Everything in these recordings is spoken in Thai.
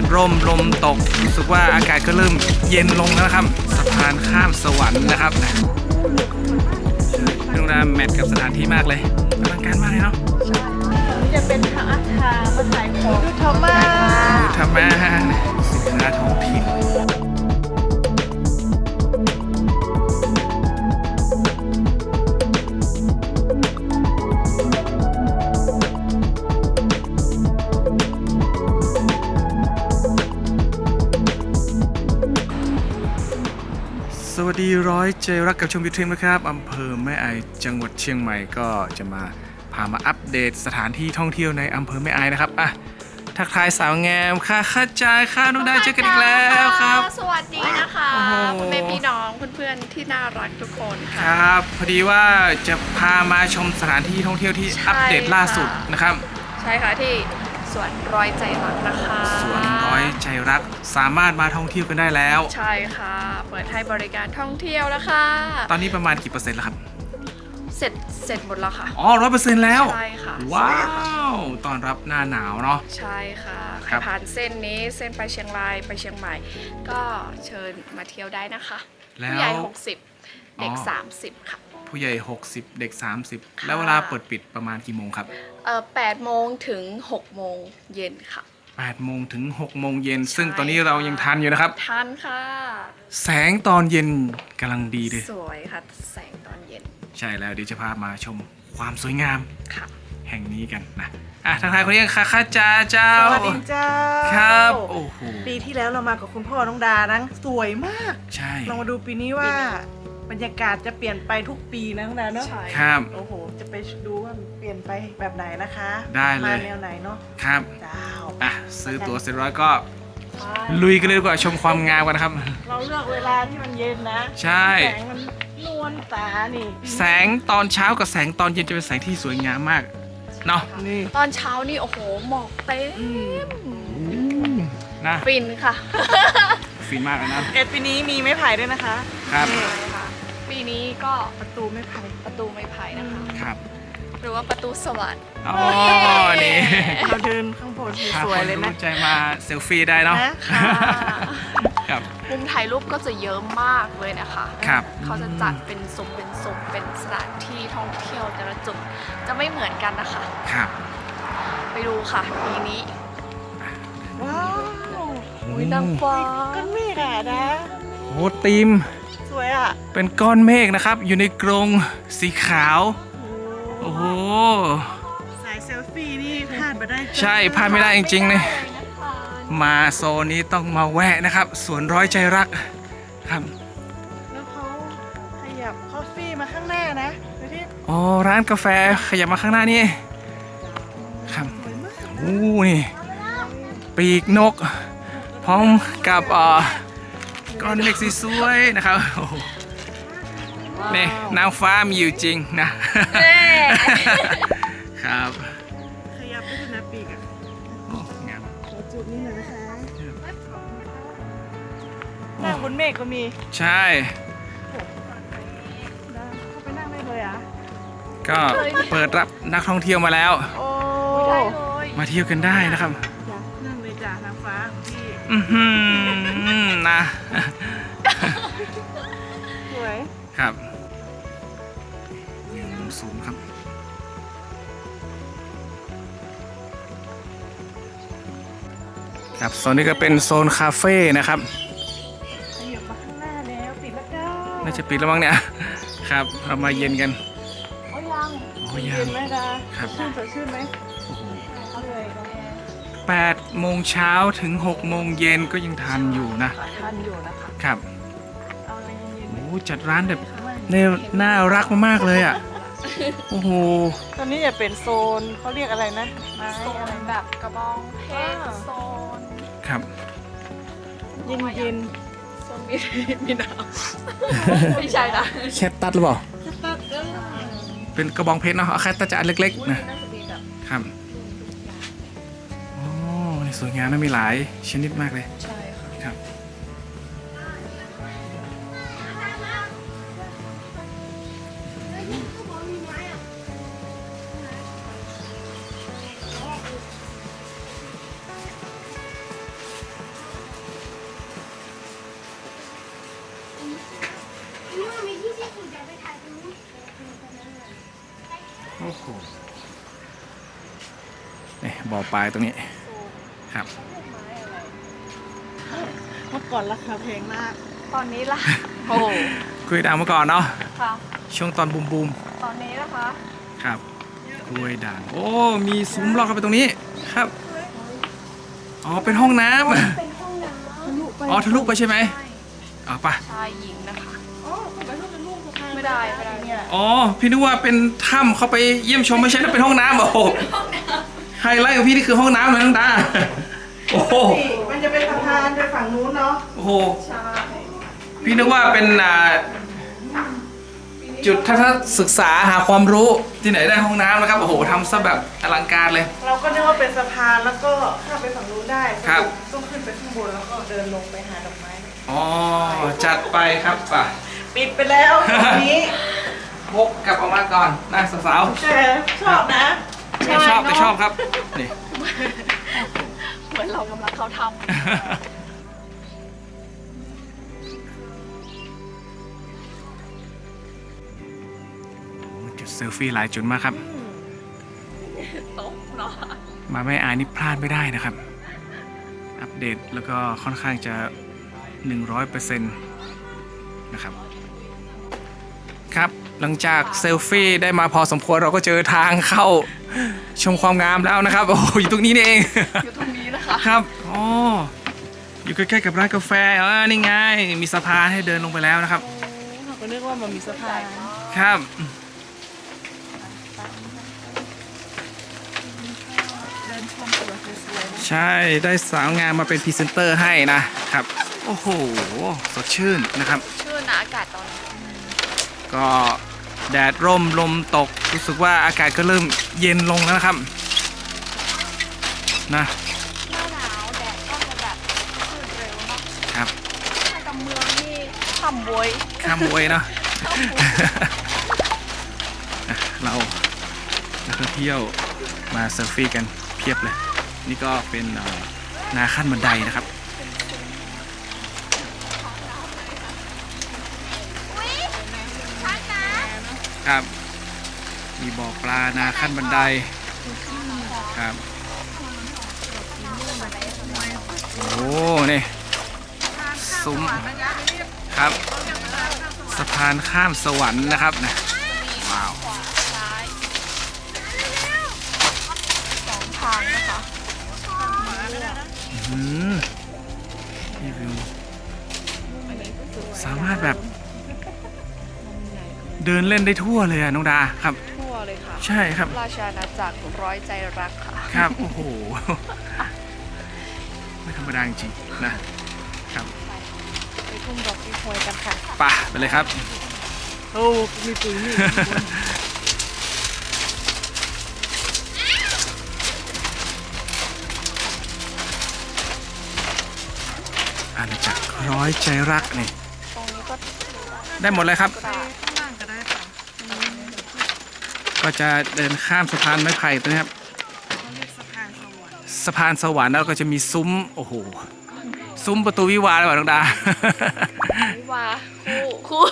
ดร่มลมตกรู้สึกว่าอากาศก็เริ่มเย็นลงแล้วนะครับ สะพานข้ามสวรรค์นะครับโรงแรมแมทกับสถานที่มากเลยอลังการมากเลยเนาะนี่จะเป็นทางอาคารมาขายของดูธรรมะทำมาสินค้าท้องถิ่น ดีร้อยใจรักกับชมยูทูบนะครับอำเภอแม่อายจังหวัดเชียงใหม่ก็จะมาพามาอัปเดตสถานที่ท่องเที่ยวในอำเภอแม่อายนะครับอะทักทายสาวงามค่ะข้าจายค่ะนุดาเจอกันอีกแล้วครับ สวัสดีนะคะโอ้โห คุณแม่พี่น้องเพื่อนๆที่น่ารักทุกคนคค่ะ รับ พอดีว่าจะพามาชมสถานที่ท่องเที่ยวที่ใช่อัปเดตล่าสุดค่ะ นะครับ ใช่ค่ะที่ สวนร้อยใจรักนะคะสวนร้อยใจรักสามารถมาท่องเที่ยวกันได้แล้ว ใช่ค่ะ เปิดให้บริการท่องเที่ยวแล้วค่ะ ตอนนี้ประมาณกี่เปอร์เซ็นต์แล้วครับ เสร็จเสร็จหมดแล้วค่ะ อ๋อร้อยเปอร์เซ็นต์แล้ว ใช่ค่ะ ว้าวตอนรับหน้าหนาวเนาะ ใช่ค่ะใคครัรบผ่านเส้นนี้เส้นไปเชียงรายไปเชียงใหม่ ก็เชิญมาเที่ยวได้นะคะ แล้ผู้ใหญ่ว60เด็กอ๋อ30ค่ะผู้ใหญ่ 60 เด็ก 30ค่ะแล้วเวลาเปิดปิดประมาณกี่โมงครับเอ่อ8โมงถึง6โมงเย็นค่ะ 8โมงถึง6โมงเย็น ซึ่งใช่ตอนนี้เรายังทันอยู่นะครับ ทันค่ะ แสงตอนเย็นกำลังดีเลย สวยค่ะ แสงตอนเย็นใช่แล้วเดี๋ยวจะพามาชมความสวยงามค่ะ แห่งนี้กันนะอะทางทายคนนี้ค่ะข้าจ้าเจ้าสวัสดีเจ้าครับโอ้โหปีที่แล้วเรามากับคุณพ่อน้องดานะสวยมากใช่ลองมาดูปีนี้ว่าบรรยากาศจะเปลี่ยนไปทุกปีนะน้องดาเนาะใช่ครับโอ้โห จะไปดูว่ามันเปลี่ยนไปแบบไหนนะคะ ได้เลยมาแนวไหนเนาะครับเจ้าอะซื้อตั๋วเสร็จแล้วก็ลุยกันเลยดีกว่าชมความงามกันนะครับ เราเลือกเวลาที่มันเย็นนะ ใช่ แสงมันนวลตานี่ แสงตอนเช้ากับแสงตอนเย็นจะเป็นแสงที่สวยงามมาก เนาะนี่ตอนเช้านี่โอ้โหหมอกเต็มนะฟินค่ะ ฟินมากเลยนะเอ็ดปีนี้มีไม้ไผ่ด้วยนะคะครับนี่ปีนี้ก็ประตูไม้ไผ่ประตูไม้ไผ่นะคะครับ หรือว่าประตูสวรรค์อ๋อนี่เราเดินข้างบนพาสควยนเลยนะรู้ใจมาเซลฟี่ได้เนาะนะ ค่ะครับ มุมถ่ายรูปก็จะเยอะมากเลยนะคะครับเขาจะจัดเป็นซุ้มเป็นซุ้มเป็นสถานที่ท่องเที่ยวแต่ละจุดจะไม่เหมือนกันนะคะ ครับ ไปดูค่ะปีนี้ว้าวอุ้ยนางฟ้าก้อนเมฆอะนะโอ้ตีม สวยอะเป็นก้อนเมฆนะครับ อยู่ในกรงสีขาว โอ้โหสายเซลฟี่นี่พลาดไปได้ ใช่พลาดไม่ได้จริงๆเลย มาโซนนี้ต้องมาแวะนะครับสวนร้อยใจรักครับแล้วเขาขยับคอฟฟี่มาข้างหน้านะไปที่อ๋อร้านกาแฟขยับมาข้างหน้านี่ครับสวยมากโอ้นี่ปีกนก พร้อมกับเอ่อก้อนเมฆสีสวยนะครับโอ้โหนี่นางฟ้ามีอยู่จริงนะครับ ขยับไปดูนะปีก นั่งบนเมฆก็มีใช่ ได้เข้าไปนั่งได้เลยอะก็เปิดรับนักท่องเที่ยวมาแล้ว โอ้ได้เลยมาเที่ยวกันได้นะครับอยากนั่งเลยจ้ะนางฟ้าของพี่อือหือนะสวยครับนี่มุมสูงครับ ครับโซนนี้ก็เป็นโซนคาเฟ่นะครับ น่าจะปิดแล้วมั้งเนี่ย ครับเรามาเย็นกัน โอ้ยังโอ้ยังเย็นไหมดาครับ ชื่นสดชื่นไหมโอ้โหเอาเลยกาแฟแปดโมงเช้าถึงหกโมงเย็นก็ยังทันอยู่นะทันอยู่นะคะครับ เอาอะไรเย็นโอ้จัดร้านแบบๆเนี่ยน่ารักมากๆเลยอะ โอ้โห ตอนนี้จะเป็นโซนเขาเรียกอะไรนะไม้โซอะไรนนะแบบกระบองเพชรอ่า โซนครับ เย็นเย็น โซนมีมีน้ำไม่ใช่นะแคตตัดหรือเปล่าๆตัดเออเป็นกระบองเพชรเนาะเอาแคตตัดจะอันเล็กอุ้ยๆนะน่าจะมีแบบครับโอ้นี่สวยงามนะมีหลายชนิดมากเลย ใช่ ปลายตรงนี้ครับเมื่อก่อนราคาแพงมาก ตอนนี้ล่ะ โอ้โหกล้วยด่างเมื่อก่อนเนาะค่ะ ช่วงตอนบูมบูมตอนนี้นะคะๆครับกล้วยด่างโอ้มีซุ้มลอดเข้าไปตรงนี้ครับอ๋อเป็นห้องน้ำเป็นห้องน้ทะลุไปอ๋อทะลุไปใช่ไหมำเอาปะชายหญิงนะคะ อ๋อทำไมต้องเป็นลูกสะพานไม่ได้ไม่ได้ เนี่ยอ๋อพี่นึกว่าเป็นถ้ำเข้าไปเยี่ยมชมไม่ใช่นะเป็นห้องน้ำโอ้โห ไฮไลท์ของพี่นี่คือห้องน้ำเลยน้องตา โอ้โหนี่มันจะเป็นสะพานไปฝั่งนู้นเนาะ โอ้โห ใช่พี่นึกว่าเป็นอ่าจุดทัศนศึกษาหาความรู้ที่ไหนได้ห้องน้ำนะครับ โอ้โหทำซะแบบอลังการเลย เราก็นึกว่าเป็นสะพานแล้วก็ข้ามไปฝั่งนู้นได้ครับ ต้องขึ้นไปข้างบนแล้วก็เดินลงไปหาดอกไม้ อ๋อ จัดไปครับป่ะ ปิดไปแล้วตอนนี้พกกลับออกมาก่อนนะสาวแต่ชอบนะ ๆไม่ชอบแต่ชอบครับนี่เหมือนเรากำลังเขาทโอ้จุดเซลฟี่หลายจุดมากครับำโต๊ะเนาะมาไม่อายนี่พลาดไม่ได้นะครับ อัปเดตแล้วก็ค่อนข้างจะ 100%นะครับ ครับหลังจากเซลฟี่ได้มาพอสมควรเราก็เจอทางเข้า ชมความงามแล้วนะครับ โอ้โหอยู่ตรงนี้นี่เอง อยู่ตรงนี้นะคะ ครับอ๋ออยู่ใกล้ๆกับร้านกาแฟเออนี่ไง มีสะพานให้เดินลงไปแล้วนะครับเราก็นึกว่ามันมีสะพานครับ เดินชมสวนสวยๆนะใช่ได้สาวงามมาเป็นพรีเซนเตอร์ให้นะครับ โอ้โห สดชื่นนะครับ ชื่อนะอากาศตอนนี้ก็ แดดร่มลมตกรู้สึกว่าอากาศก็เริ่มเย็นลงแล้วนะครับนะหน้าหนาวแดดก็จะแบบขึ้นเร็วเนาะครับถ้ากับเมืองนี่ทำบวยข้ามบวยเนาะอะเรานักท่องเที่ยวมาเซลฟี่กันเพียบเลย นี่ก็เป็นเอ่อนาขั้นบันไดนะครับ ครับ มีบ่อปลานาขั้นบันไดครับโอ้โหนี่ซุ้มครับ สะพานข้ามสวรรค์นะครับนะว้าวขวาซ้ายสองทางนะคะอืมนี่วิวสามารถแบบ เดินเล่นได้ทั่วเลยอะน้องดาครับ ทั่วเลยค่ะ ใช่ครับ ราชอาณาจักรร้อยใจรักค่ะ ครับโอ้โหไม่ธรรมดาจริงๆนะครับไปทุ่งดอกที่หวยกันค่ะไป่ะไปเลยครับ โอ้มีปุ๋ยนี่อาณาจักรร้อยใจรักนี่ ตรงนี้ก็ได้หมดเลยครับ กระดาษ ข้างล่างก็ได้ค่ะ ก็จะเดินข้ามสะพานไม้ไผ่ตัวนี้ครับเขาเรียกสะพานสวรรค์สะพานสวรรค์แล้วก็จะมีซุ้มโอ้โหซุ้มประตูวิวาห์เลยว่ะน้องดาวิวาคู่คู่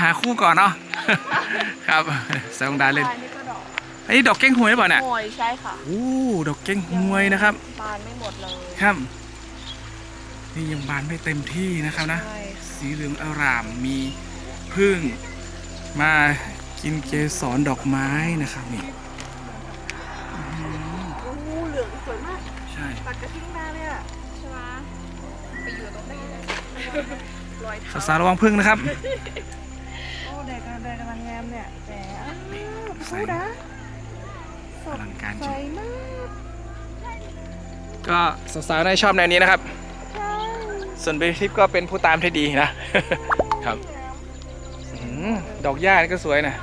หาคู่ก่อนเนาะครับแซงดาเล่นบานนี่ก็ดอกอันนี้ดอกเก้งหวยหรือเปล่าเนี่ยหวยใช่ค่ะโอ้ดอกเก้งหวยนะครับบานไม่หมดเลยครับนี่ยังบานไม่เต็มที่นะครับนะใช่สีเหลืองอร่ามมีพึ่งมา กินเกสรดอกไม้นะครับนี่โอ้เหลืองสวยมากใช่ตัดกระทิ้งมาเลยอะใช่ไหมไปอยู่ตรงนี้เลยรอยเท้าสาวๆระวังพึ่งนะครับโอ้แดดกำลังแดดกำลังงามเนี่ยแหมอ้าวใสพูดนะสอดลังการจใสริงมากก็สาวๆได้ชอบแนวนี้นะครับ ใช่ส่วนเบทิปก็เป็นผู้ตามที่ดีนะครับอืมดอกหญ้านี่ก็สวยนะ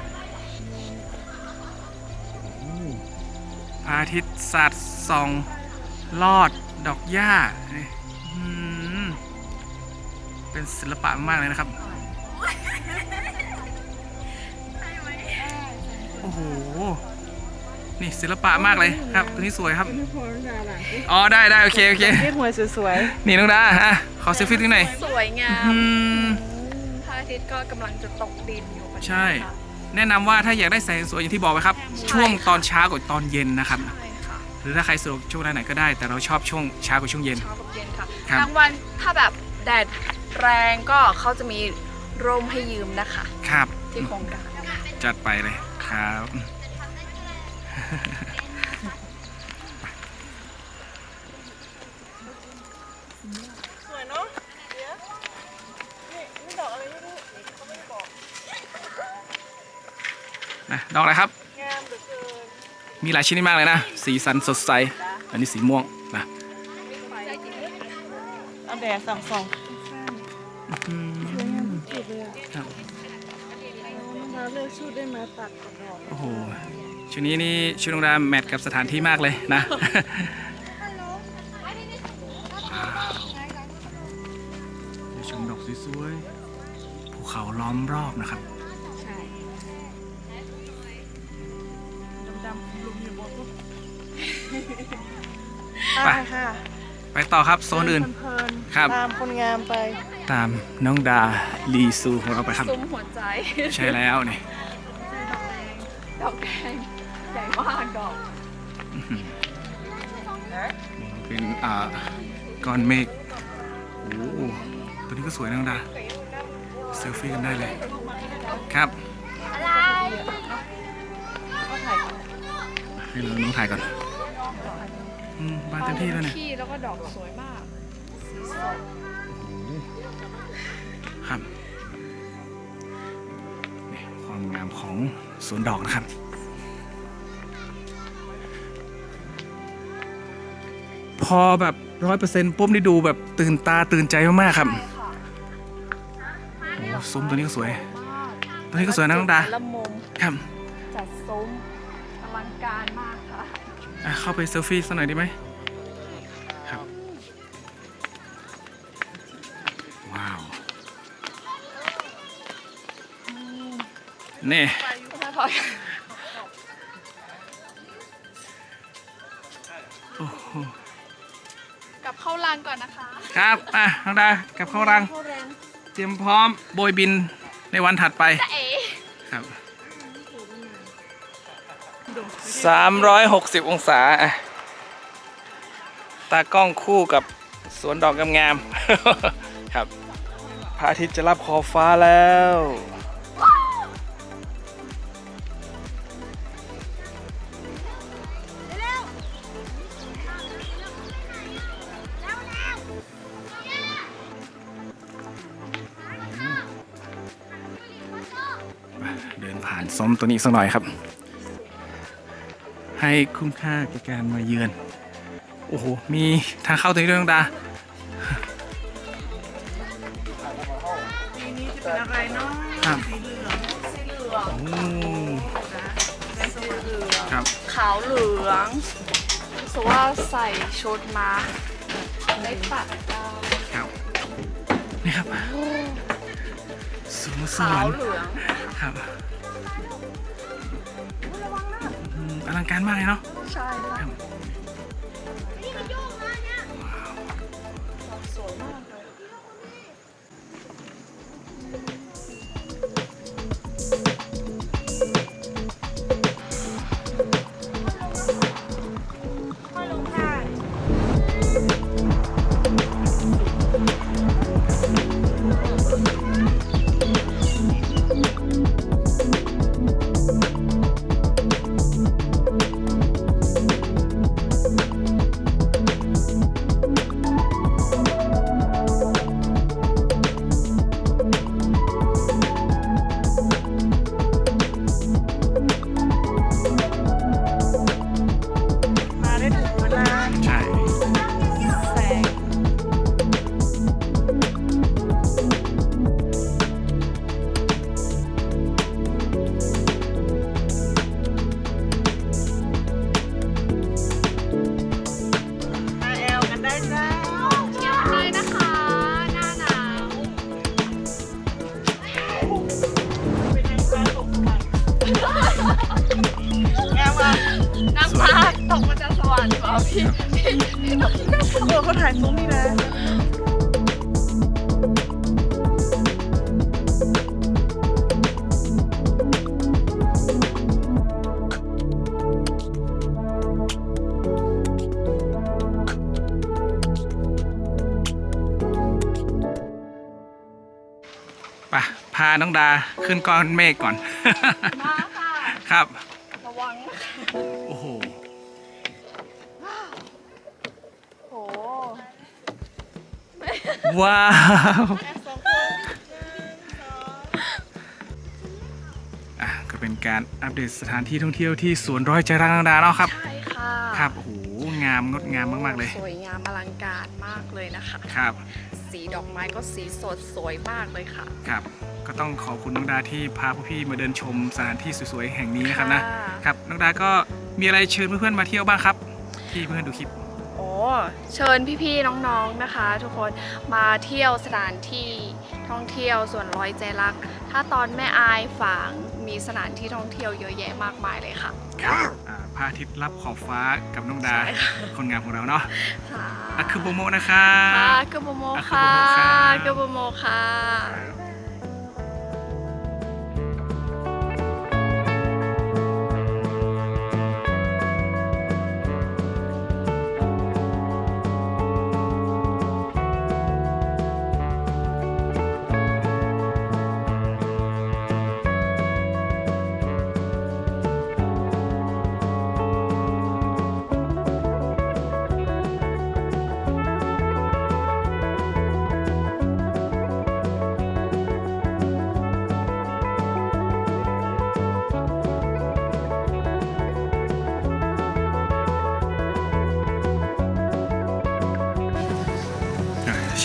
อาทิตย์สัดส่องลอดดอกหญ้านี่อืมเป็นศิลปะมากๆเลยนะครับ โอ้โห นี่ศิลปะมากเลยครับตัวนี้สวยครับไม่พอดาหลังสิอ๋อได้ได้โอเคโอเคเรียกหวยสวยนี่น้องดาอะขอเซลฟี่ที่ไหนอยสวยงามอืมพระอาทิตย์ก็กำลังจะตกดินอยู่พอดีใช่ค่ะ แนะนำว่าถ้าอยากได้แสงสวยอย่างที่บอกไว้ครับใช่ช่วงค่ะตอนเช้ากับตอนเย็นนะครับ ใช่ค่ะรือถ้าใครสะดวกช่วงเวลาไหนก็ได้ แต่เราชอบช่วงเช้ากับช่วงเย็น เช้ากับเย็นค่ะครับ กลางวันถ้าแบบแดดแรงก็เขาจะมีร่มให้ยืมนะคะ ครับ ที่โครงการ จัดไปเลยครับ สวยเนาะเดี๋ยวนี่นี่ดอกอะไรไม่รู้เขาไม่ได้บอก นะดอกอะไรครับ งามเหลือเกินมีหลายชนิดมากเลยนะ สีสันสดใส อันนี้สีม่วงนะเอาแดดส่องส่องสวยงามทุกจุดเลยอะครับน้องดาวเลือกชุดได้มาตัดกับดอกโอ้โหชุดนี้นี่ชุดโรงแรมแมทกับสถานที่มากเลยนะว้าวชมดอกสวยๆภูเขาล้อมรอบนะครับ ไปไป ค่ะ ไปต่อครับโซนอื่น เพลินๆครับ ตามคนงามไป ตามน้องดาลีซูของเราไปครับ ซุ้มหัวใจ ใช่แล้วนี่ดอกแดงใหญ่มากดอกเป็นอ่าก้อนเมฆโอ้โหตัวนี้ก็สวยนะน้องดาเซลฟี่กันได้เลย ครับก็ถ่ายก่อนให้เราน้องถ่ายก่อน อืมบานเต็มที่แล้วเนี่ยที่แล้วก็ดอกสวยมากสีสดครับนี่ความงามของสวนดอกนะครับ พอแบบร้อยเปอร์เซ็นต์ปุ๊บนี่ดูแบบตื่นตาตื่นใจมากๆครับค่ะโอ้ซุ้มตัวนี้ก็สวย ตัวนี้ก็สวยนะน้องดาละมุมครับจัดซุ้มอลังการมากค่ะ อะเข้าไปเซลฟี่สักหน่อยได้ไหมครับ ว้าวนี่ถ้าพอโอ้โหกลับเข้ารังก่อนนะคะ ครับอะน้องดากลับเข้ารังเข้าแรงเตรียมพร้อมโบยบินในวันถัดไป จะเอ๋ 360องศาอะตากล้องคู่กับสวนดอกงามๆครับพระอาทิตย์จะรับขอบฟ้าแล้วเดินผ่านส้มตัวนี้สักหน่อยครับ ให้คุ้มค่าแก่การมาเยือน โอ้โห มีทางเข้าตรงนี้ด้วยน้องดา ปีนี้จะเป็นอะไรเนาะครับ สีเหลืองสีเหลืองโอ้แดงสมุนเหลืองครับ ขาวเหลืองรู้สึกว่าใส่ชุดมาได้ปัดดาวครับนี่ครับสวนสขาววรรค์เหลืองครับอืมอ ลังการมากเลยเนาะใช่ค่ะครับสวยมาก พี่พี่นุ่มเออเขาถ่ายซุ้มนี่นะไปพาน้องดาขึ้นก้อนเมฆก่อนครับ ว้าวสองคนหนึ่งสองอะก็เป็นการอัปเดตสถานที่ท่องเที่ยวที่สวนร้อยใจรักน้องดาเนาะครับ ใช่ค่ะครับโอ้โหงามงดงามมากๆเลย สวยงามอลังการมากเลยนะคะ ครับ สีดอกไม้ก็สีสดสวยมากเลยค่ะครับ ก็ต้องขอบคุณน้องดาที่พาพวกพี่มาเดินชมสถานที่สวยๆแห่งนี้นะครับนะค่ะครับน้องดาก็มีอะไรเชิญเพื่อนๆมาเที่ยวบ้างครับ ที่เพื่อนๆดูคลิปโอ้ เชิญพี่ๆน้องๆนะคะ ทุกคนมาเที่ยวสถานที่ท่องเที่ยวส่วนร้อยใจรัก ถ้าตอนแม่อายฝางมีสถานที่ท่องเที่ยวเยอะแยะมากมายเลยค่ะ ครับอ่าพระอาทิตย์รับขอบฟ้ากับน้องดา ใช่ค่ะ คนงามของเราเนาะค่ะอะคือโบโมนะครับค่ะกบโมอะค่ะกกบบโมโมค่ะค่ะอ่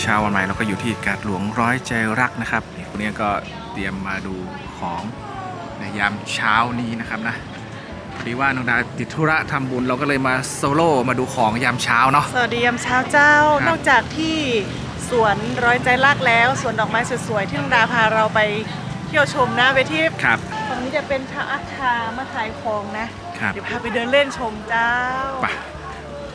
เช้าวันใหม่เราก็อยู่ที่กาดหลวงร้อยใจรักนะครับนี่คนนี้ก็เตรียมมาดูของในยามเช้านี้นะครับนะพอดีว่าน้องดาติดธุระทำบุญเราก็เลยมาโซโล่มาดูของยามเช้าเนาะสวัสดียามเช้าเจ้าครับนอกจากที่สวนร้อยใจรักแล้วสวนดอกไม้สวยๆที่น้องดาพาเราไปเที่ยวชมนะเวทีครับตรงนี้จะเป็นชาวอาคามาขายของนะครับเดี๋ยวพาไปเดินเล่นชมเจ้าไป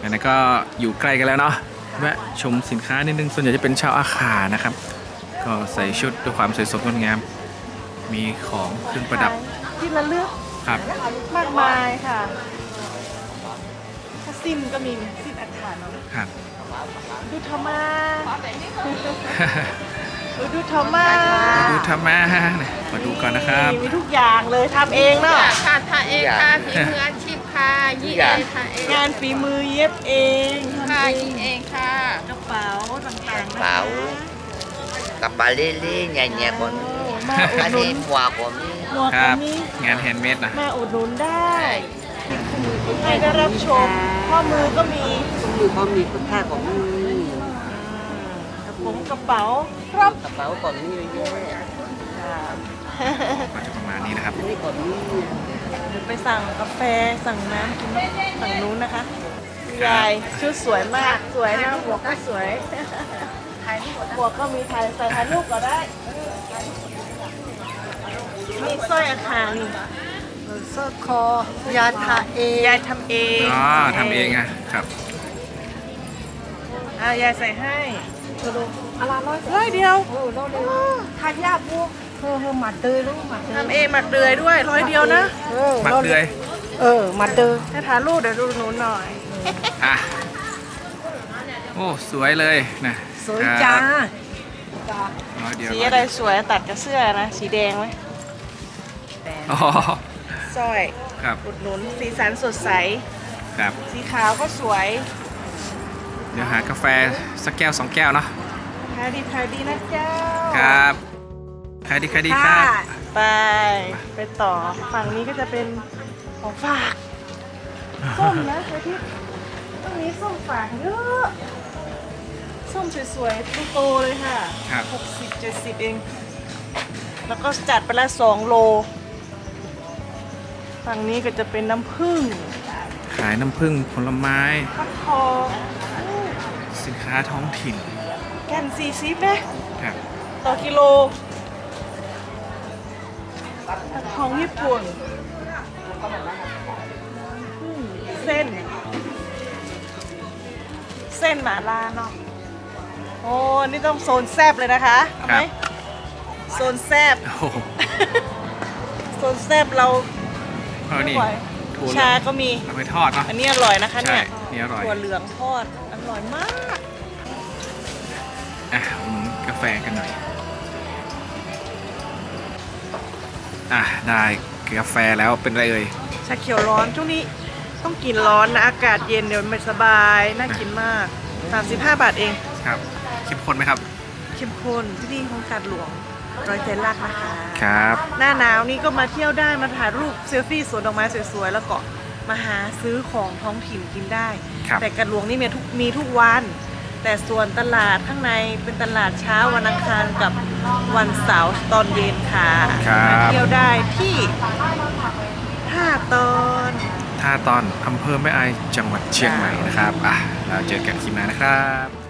งั้นก็อยู่ใกล้กันแล้วเนาะ แวะชมสินค้านิดนึงส่วนใหญ่จะเป็นชาวอาขานะครับ ก็ใส่ชุดด้วยความสวยสดงดงาม มีของเครื่องประดับที่ระลึกครับ มากมายค่ะถ้าสิ้นก็มีสิ้นอาคารเนาะครับ ดูทอมาดูดูทอมาดูธรรมะเนี่ยมาดูก่อนนะครับมีทุกอย่างเลยทำเองเนาะค่ะทาเองค่ะฝีมืออาชีพค่ะยี่เองค่ะเองงานฝีมือเย็บเอง ทำค่ะเอยี่งเองค่ะ กระเป๋าต่างๆนะคะกระเป๋า กับปลาเล่ๆใหญ่ๆกว่านี้มาอุดอันหนุนี้นกว่ากว่านี้หมวกคก็รับมีงานแฮนด์เมดนะมาอุดหนุนได้ให้ได้รับชมข้อมือก็มีมือก็มีคุณค่าของมือกระโปรงกระเป๋าครบกระเป๋าก่อนนี้เยอะก็จะประมาณนี้นะครับ ๆนี่ก่อนนี้เดี๋ยวไปสั่งกาแฟสั่งน้ำกินสั่งนู้นนะคะ ยายชุดสวยมากสวยนะหมวกก็สวยหมวกก็มีถ่ายใส่ถ่ายรูปก็ได้มีสร้อยอาคารนี่เสื้อคอยาทาเองยายทำเองอ๋อทำเองอะครับอ่ายายใส่ให้อะไรร้อยร้อยเดียวทายาพวกเออเออหมัดเตยลูกหมัดเตยทำเองหมักเดือยด้วยร้อยเดียวนะเออมัดเดือยเออหมัดเตยถ้าทานรูปเดี๋ยวดูหนูหน่อย อะโอ้สวยเลยนะสวยจ้าร้อยเดียวสีอะไรสวยตัดกับเสื้อนะสีแดงไหมอ๋อสร้อยครับอุดหนุนสีสันสดใส ครับ สีขาวก็สวย เดี๋ยวหากาแฟสักแก้วสองแก้วเนาะขายดีขายดีนะเจ้า ครับใครดีใครดีครับ ไป ไปต่อ ฝั่งนี้ก็จะเป็นของฝากส้มนะไอที่ ตรงนี้ส้มฝากเยอะส้มสวยๆลูกโตเลยค่ะครับ หกสิบเจ็ดสิบเอง แล้วก็จัดไปละสองโลฝั่งนี้ก็จะเป็นน้ำผึ้งขายน้ำผึ้งผลไม้ ฟักทองสินค้าท้องถิ่นแก่นสี่สิบไหม ครับ ต่อกิโลฟักทองญี่ปุ่นอืมเส้น เส้นหมาล่าเนาะโอ้นี่ต้องโซนแซบเลยนะคะเอาไหมครับ โซนแซบโอ้โหโซนแซบเราเอานี่ไม่ไหวถั่วเหลืชาองก็มี เอาไปทอดเนาะ อันนี้อร่อยนะคะใช่เนี่ยนี่อร่อย ถั่วเหลืองทอดอร่อยมาก อะอุดหนุนกาแฟกันหน่อย อะได้กาแฟแล้วเป็นไรเอ่ยชาเขียวร้อนช่วงนี้ ต้องกินร้อนนะ อากาศเย็นเดี๋ยวไม่สบาย น่ากินมาก 35 บาทเอง ครับเข้มข้นไหมครับ เข้มข้นที่นี่ของกาดหลวงร้อยเจนลากนะคะ ครับ หน้าหนาวนี่ก็มาเที่ยวได้ มาถ่ายรูปเซลฟี่สวนดอกไม้สวยๆ แล้วก็มาหาซื้อของท้องถิ่นกินได้ ครับ แต่กระหลวงนี่มีทุกมีทุกวัน แต่ส่วนตลาดข้างในเป็นตลาดเช้าวันอังคารกับวันเสาร์ตอนเย็นค่ะครับ มาเที่ยวได้ที่ท่าตอน ท่าตอนอำเภอแม่อายจังหวัดเชียงใหม่นะครับอะเราเจอกันคลิปหน้านะครับ